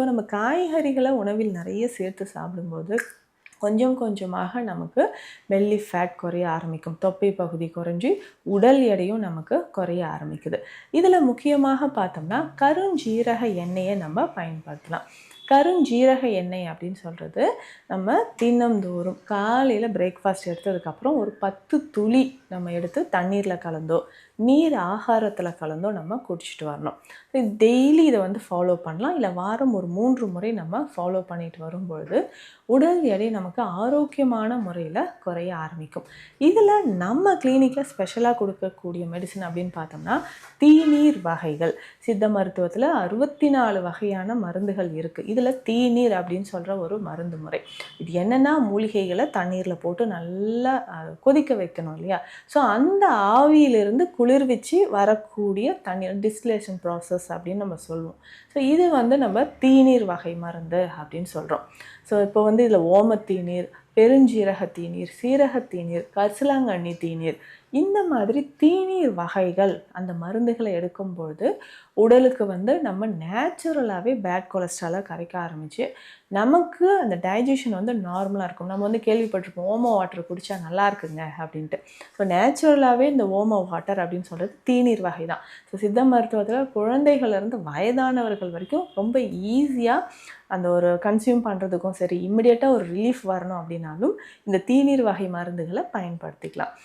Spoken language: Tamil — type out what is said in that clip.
ஸோ நம்ம காய்கறிகளை உணவில் நிறைய சேர்த்து சாப்பிடும்போது கொஞ்சம் கொஞ்சமாக நமக்கு பெல்லி ஃபேட் குறைய ஆரம்பிக்கும். தொப்பை பகுதி குறைஞ்சி உடல் எடையும் நமக்கு குறைய ஆரம்பிக்குது. இதில் முக்கியமாக பார்த்தோம்னா கருஞ்சீரக எண்ணெயை நம்ம பயன்படுத்தலாம். கருஞ்சீரக எண்ணெய் அப்படின்னு சொல்கிறது நம்ம தினம்தோறும் காலையில் பிரேக்ஃபாஸ்ட் எடுத்ததுக்கப்புறம் ஒரு பத்து துளி நம்ம எடுத்து தண்ணீரில் கலந்தோ நீர் ஆகாரத்தில் கலந்தோ நம்ம குடிச்சிட்டு வரணும். டெய்லி இதை வந்து ஃபாலோ பண்ணலாம். இல்லை வாரம் ஒரு மூன்று முறை நம்ம ஃபாலோ பண்ணிட்டு வரும்பொழுது உடல் எடை நமக்கு ஆரோக்கியமான முறையில் குறைய ஆரம்பிக்கும். இதில் நம்ம கிளினிக்கில் ஸ்பெஷலாக கொடுக்கக்கூடிய மெடிசன் அப்படின்னு பார்த்தோம்னா தீநீர் வகைகள். சித்த மருத்துவத்தில் அறுபத்தி நாலு வகையான மருந்துகள் இருக்குது இது இதில் தீநீர் அப்படின்னு சொல்கிற ஒரு மருந்து முறை. இது என்னென்னா மூலிகைகளை தண்ணீரில் போட்டு நல்லா கொதிக்க வைக்கணும் இல்லையா? ஸோ அந்த ஆவியிலிருந்து குளிர்விச்சு வரக்கூடிய தண்ணீர் டிஸ்டிலேஷன் ப்ராசஸ் அப்படின்னு நம்ம சொல்லுவோம். ஸோ இது வந்து நம்ம தீநீர் வகை மருந்து அப்படின்னு சொல்கிறோம் ஸோ இப்போ வந்து இதில் ஓம தீநீர் பெருஞ்சீரக தீநீர் சீரக தீநீர் கரிசலாங்கண்ணி தீநீர் இந்த மாதிரி தீநீர் வகைகள் அந்த மருந்துகளை எடுக்கும்பொழுது உடலுக்கு வந்து நம்ம நேச்சுரலாகவே பேட் கொலஸ்ட்ராலை கரைக்க ஆரம்பிச்சு நமக்கு அந்த டைஜஷன் வந்து நார்மலாக இருக்கும். நம்ம வந்து கேள்விப்பட்டிருப்போம் ஓமோ வாட்டர் குடித்தா நல்லா இருக்குங்க அப்படின்ட்டு. ஸோ நேச்சுரலாகவே இந்த ஓமோ வாட்டர் அப்படின்னு சொல்கிறது தீநீர் வகை தான். ஸோ சித்த மருத்துவத்தில் குழந்தைகள்லேருந்து வயதானவர்கள் வரைக்கும் ரொம்ப ஈஸியாக அந்த ஒரு கன்சியூம் பண்ணுறதுக்கும் சரி இம்மிடியட்டாக ஒரு ரிலீஃப் வரணும் அப்படின்னாலும் இந்த தீநீர் வகை மருந்துகளை பயன்படுத்திக்கலாம்.